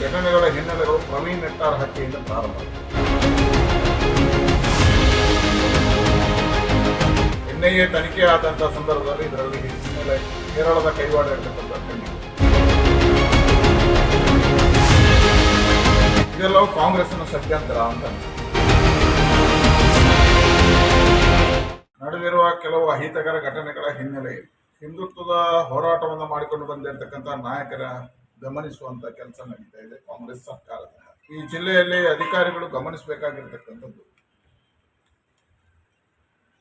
ಘಟನೆಗಳ ಹಿನ್ನೆಲೆಗಳು ಪ್ರವೀಣ್ ನೆಟ್ಟಾರ್ ಹತ್ಯೆಯಿಂದ ಪ್ರಾರಂಭ ಎನ್ಐಎ ತನಿಖೆ ಆದಂತಹ ಸಂದರ್ಭದಲ್ಲಿ ಇದರಲ್ಲಿ ಹಿನ್ನೆಲೆ ಕೇರಳದ ಕೈವಾಡ ಇರತಕ್ಕಂಥ ಇದೆಲ್ಲವೂ ಕಾಂಗ್ರೆಸ್ನ ಷಡ್ಯಂತ್ರ ಅಂತ. ನಡೆದಿರುವ ಕೆಲವು ಅಹಿತಕರ ಘಟನೆಗಳ ಹಿನ್ನೆಲೆ ಹಿಂದುತ್ವದ ಹೋರಾಟವನ್ನು ಮಾಡಿಕೊಂಡು ಬಂದಿರತಕ್ಕಂಥ ನಾಯಕರ ಗಮನಿಸುವಂತ ಕೆಲಸ ನಡೀತಾ ಇದೆ ಕಾಂಗ್ರೆಸ್ ಸರ್ಕಾರದ ಈ ಜಿಲ್ಲೆಯಲ್ಲಿ ಅಧಿಕಾರಿಗಳು ಗಮನಿಸಬೇಕಾಗಿರ್ತಕ್ಕಂಥದ್ದು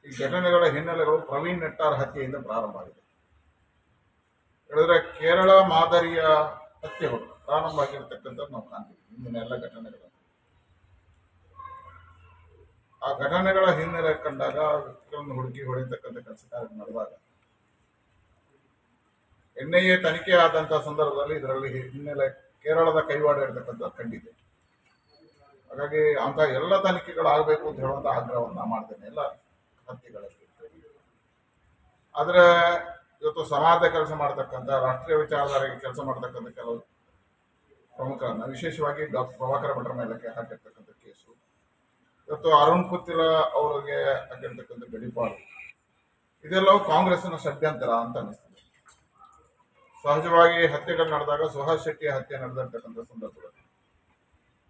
ಈ ಘಟನೆಗಳ ಹಿನ್ನೆಲೆಗಳು ಪ್ರವೀಣ್ ನೆಟ್ಟಾರ್ ಹತ್ಯೆಯಿಂದ ಪ್ರಾರಂಭ ಆಗಿದೆ. ಹೇಳಿದ್ರೆ ಕೇರಳ ಮಾದರಿಯ ಹತ್ಯೆಗಳು ಪ್ರಾರಂಭ ಆಗಿರ್ತಕ್ಕಂಥದ್ದು ನಾವು ಕಾಣ್ತೀವಿ. ಇಂದಿನ ಎಲ್ಲ ಘಟನೆಗಳು. ಆ ಘಟನೆಗಳ ಹಿನ್ನೆಲೆ ಕಂಡಾಗ ವ್ಯಕ್ತಿಗಳನ್ನು ಹುಡುಕಿ ಹೊಡೆಯತಕ್ಕಂಥ ಕೆಲಸ ಕಾರ್ಯ ನಡೆದಾಗ ಎನ್ಐಎ ತನಿಖೆ ಆದಂತಹ ಸಂದರ್ಭದಲ್ಲಿ ಇದರಲ್ಲಿ ಹಿನ್ನೆಲೆ ಕೇರಳದ ಕೈವಾಡ ಇರತಕ್ಕಂಥ ಕಂಡಿದೆ ಹಾಗಾಗಿ ಅಂತ ಎಲ್ಲ ತನಿಖೆಗಳು ಆಗಬೇಕು ಅಂತ ಹೇಳುವಂತ ಆಗ್ರಹವನ್ನ ಮಾಡ್ತೇನೆ, ಎಲ್ಲ ಹತ್ಯೆಗಳಲ್ಲಿ ಆದ್ರೆ ಇವತ್ತು ಸಮಾಜದ ಕೆಲಸ ಮಾಡ್ತಕ್ಕಂಥ, ರಾಷ್ಟ್ರೀಯ ವಿಚಾರಧಾರೆಗೆ ಕೆಲಸ ಮಾಡ್ತಕ್ಕಂಥ ಕೆಲವು ಪ್ರಮುಖರನ್ನ, ವಿಶೇಷವಾಗಿ ಡಾಕ್ಟರ್ ಪ್ರಭಾಕರ ಭಟ್ರ ಹಾಕಿರ್ತಕ್ಕಂಥ ಕೇಸು. ಇವತ್ತು ಅರುಣ್ ಪುತ್ತಿಲ ಅವರಿಗೆ ಹಾಕಿರ್ತಕ್ಕಂಥ ಗಡಿಪಾಡು. ಇದೆಲ್ಲವೂ ಕಾಂಗ್ರೆಸ್ನ ಷಡ್ಯಂತರ ಅಂತ ಅನಿಸ್ತದೆ ಸಹಜವಾಗಿ ಹತ್ಯೆಗಳು ನಡೆದಾಗ ಸುಹಾಸ್ ಶೆಟ್ಟಿ ಹತ್ಯೆ ನಡೆದಿರ್ತಕ್ಕಂಥ ಸಂದರ್ಭದಲ್ಲಿ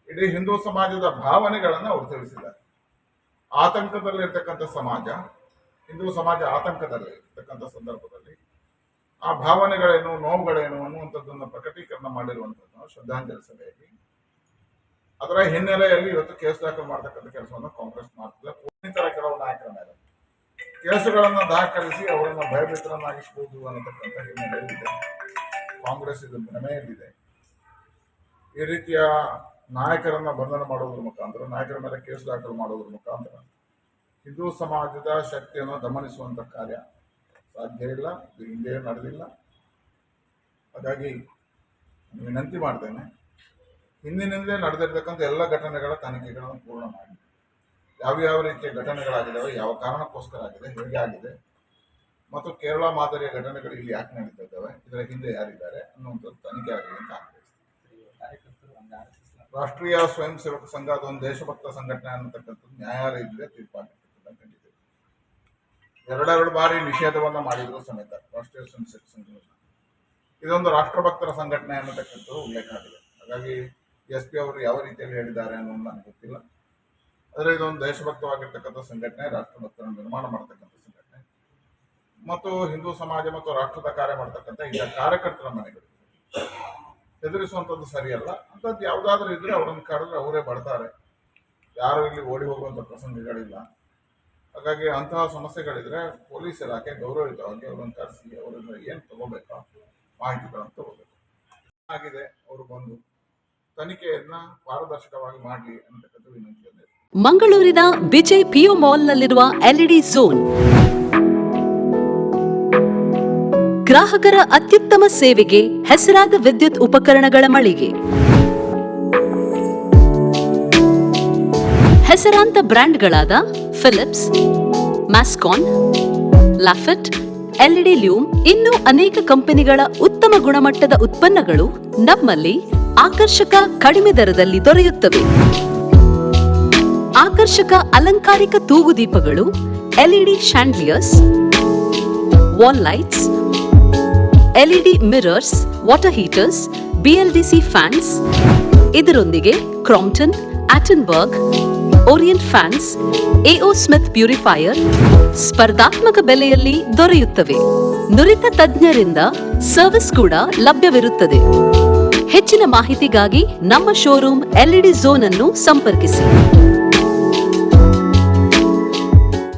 ಇಡೀ ಹಿಂದೂ ಸಮಾಜದ ಭಾವನೆಗಳನ್ನು ಅವರು ತಿಳಿಸಿದ್ದಾರೆ. ಆತಂಕದಲ್ಲಿರ್ತಕ್ಕಂಥ ಸಮಾಜ, ಹಿಂದೂ ಸಮಾಜ ಆತಂಕದಲ್ಲಿ ಇರ್ತಕ್ಕಂಥ ಸಂದರ್ಭದಲ್ಲಿ ಆ ಭಾವನೆಗಳೇನು, ನೋವುಗಳೇನು ಅನ್ನುವಂಥದ್ದನ್ನು ಪ್ರಕಟೀಕರಣ ಮಾಡಿರುವಂಥದ್ದು ಶ್ರದ್ಧಾಂಜಲಿ ಸಭೆಯಲ್ಲಿ, ಅದರ ಹಿನ್ನೆಲೆಯಲ್ಲಿ ಇವತ್ತು ಕೇಸ್ ದಾಖಲು ಮಾಡ್ತಕ್ಕಂಥ ಕೆಲಸವನ್ನು ಕಾಂಗ್ರೆಸ್ ಮಾಡ್ತಿದೆ. ಇನ್ನಿತರ ಕೆಲವು ನಾಯಕರ ಮೇಲೆ ಕೇಸುಗಳನ್ನು ದಾಖಲಿಸಿ ಅವರನ್ನು ಭಯಭೀತರನ್ನಾಗಿಸಬಹುದು ಅನ್ನತಕ್ಕಂಥ ಹಿನ್ನೆಲೆಯಲ್ಲಿದೆ ಕಾಂಗ್ರೆಸ್ ಇದು ಭ್ರಮೆಯಲ್ಲಿದೆ. ಈ ರೀತಿಯ ನಾಯಕರನ್ನ ಬಂಧನ ಮಾಡೋದ್ರ ಮುಖಾಂತರ, ನಾಯಕರ ಮೇಲೆ ಕೇಸ್ ದಾಖಲು ಮಾಡೋದ್ರ ಮುಖಾಂತರ ಹಿಂದೂ ಸಮಾಜದ ಶಕ್ತಿಯನ್ನು ದಮನಿಸುವಂಥ ಕಾರ್ಯ ಸಾಧ್ಯ ಇಲ್ಲ, ಇದು ಹಿಂದೆ ನಡೆದಿಲ್ಲ. ಹಾಗಾಗಿ ವಿನಂತಿ ಮಾಡ್ತೇನೆ ಹಿಂದಿನಿಂದಲೇ ನಡೆದಿರ್ತಕ್ಕಂಥ ಎಲ್ಲ ಘಟನೆಗಳ ತನಿಖೆಗಳನ್ನು ಪೂರ್ಣ ಮಾಡಿ. ಯಾವ್ಯಾವ ರೀತಿಯ ಘಟನೆಗಳಾಗಿದ್ದಾವೆ ಯಾವ ಕಾರಣಕ್ಕೋಸ್ಕರ ಆಗಿದೆ, ಹೇಗೆ ಆಗಿದೆ ಮತ್ತು ಕೇರಳ ಮಾದರಿಯ ಘಟನೆಗಳು ಇಲ್ಲಿ ಯಾಕೆ ನಡೀತಾ ಇದ್ದಾವೆ ಇದರ ಹಿಂದೆ ಯಾರಿದ್ದಾರೆ ಅನ್ನುವಂಥದ್ದು ತನಿಖೆ ಆಗಲಿ ಅಂತ ರಾಷ್ಟ್ರೀಯ ಸ್ವಯಂ ಸೇವಕ ಸಂಘ ಅದೊಂದು ದೇಶಭಕ್ತ ಸಂಘಟನೆ ಅನ್ನತಕ್ಕಂಥದ್ದು ನ್ಯಾಯಾಲಯದಲ್ಲೇ ತೀರ್ಪಾಗಿರ್ತಕ್ಕಂಥ ಎರಡೆರಡು ಬಾರಿ ನಿಷೇಧವನ್ನ ಮಾಡಿದ್ರು ಸಮೇತ ರಾಷ್ಟ್ರೀಯ ಸ್ವಯಂ ಸೇವಕ ಸಂಘ ಇದೊಂದು ರಾಷ್ಟ್ರಭಕ್ತರ ಸಂಘಟನೆ ಅನ್ನತಕ್ಕಂಥದ್ದು ಉಲ್ಲೇಖ ಆಗಿದೆ. ಹಾಗಾಗಿ ಎಸ್ ಪಿ ಅವರು ಯಾವ ರೀತಿಯಲ್ಲಿ ಹೇಳಿದ್ದಾರೆ ಅನ್ನೋದು ನನಗೆ ಗೊತ್ತಿಲ್ಲ. ಆದರೆ ಇದೊಂದು ದೇಶಭಕ್ತವಾಗಿರ್ತಕ್ಕಂಥ ಸಂಘಟನೆ ರಾಷ್ಟ್ರಭಕ್ತರ ನಿರ್ಮಾಣ ಸಂಘಟನೆ ಮತ್ತು ಹಿಂದೂ ಸಮಾಜ ಮತ್ತು ರಾಷ್ಟ್ರದ ಕಾರ್ಯ ಮಾಡ್ತಕ್ಕಂಥ ಈಗ ಕಾರ್ಯಕರ್ತರ ಮನೆಗಳು. ಹೆದರಿಸುವಂಥದ್ದು ಸರಿಯಲ್ಲ. ಅಂಥದ್ದು ಯಾವುದಾದ್ರೂ ಇದ್ರೆ ಅವರನ್ನು ಕರೆದ್ರೆ ಅವರೇ ಬರ್ತಾರೆ. ಯಾರು ಇಲ್ಲಿ ಓಡಿ ಹೋಗುವಂಥ ಪ್ರಸಂಗಗಳಿಲ್ಲ. ಹಾಗಾಗಿ ಅಂತಹ ಸಮಸ್ಯೆಗಳಿದ್ರೆ ಪೊಲೀಸ್ ಇಲಾಖೆ ಗೌರವಯುತವಾಗಿ ಅವರನ್ನು ಕರೆಸಿ, ಅವರಿಂದ ಏನು ತಗೋಬೇಕು ಮಾಹಿತಿಗಳನ್ನು ತಗೋಬೇಕು. ಆಗಿದೆ, ಅವರು ಬಂದು ತನಿಖೆಯನ್ನ ಪಾರದರ್ಶಕವಾಗಿ ಮಾಡಲಿ ಅನ್ನತಕ್ಕಂಥ ವಿನಂತಿಯನ್ನು ಮಂಗಳೂರಿನ ವಿಜಯ್ ಪಿಯು ಮಾಲ್ನಲ್ಲಿರುವ ಎಲ್ಇಡಿ ಝೋನ್. ಗ್ರಾಹಕರ ಅತ್ಯುತ್ತಮ ಸೇವೆಗೆ ಹೆಸರಾದ ವಿದ್ಯುತ್ ಉಪಕರಣಗಳ ಮಳಿಗೆ. ಹೆಸರಾಂತ ಬ್ರ್ಯಾಂಡ್ಗಳಾದ ಫಿಲಿಪ್ಸ್, ಮ್ಯಾಸ್ಕಾನ್, ಲಾಫೆಟ್, ಎಲ್ಇಡಿ ಲ್ಯೂಮ್ ಇನ್ನೂ ಅನೇಕ ಕಂಪನಿಗಳ ಉತ್ತಮ ಗುಣಮಟ್ಟದ ಉತ್ಪನ್ನಗಳು ನಮ್ಮಲ್ಲಿ ಆಕರ್ಷಕ ಕಡಿಮೆ ದರದಲ್ಲಿ ದೊರೆಯುತ್ತವೆ. ಆಕರ್ಷಕ ಅಲಂಕಾರಿಕ ತೂಗುದೀಪಗಳು, LED chandeliers, wall lights LED mirrors, water heaters BLDC fans. ಇದರೊಂದಿಗೆ Crompton, Atomberg, Orient fans AO Smith purifier ಸ್ಪರ್ಧಾತ್ಮಕ ಬೆಲೆಯಲ್ಲಿ ದೊರೆಯುತ್ತವೆ. ನುರಿತ ತಜ್ಞರಿಂದ ಸರ್ವಿಸ್ ಕೂಡ ಲಭ್ಯವಿರುತ್ತದೆ. ಹೆಚ್ಚಿನ ಮಾಹಿತಿಗಾಗಿ ನಮ್ಮ ಶೋರೂಮ್ ಎಲ್ಇಡಿ ಝೋನ್ ಅನ್ನು ಸಂಪರ್ಕಿಸಿ.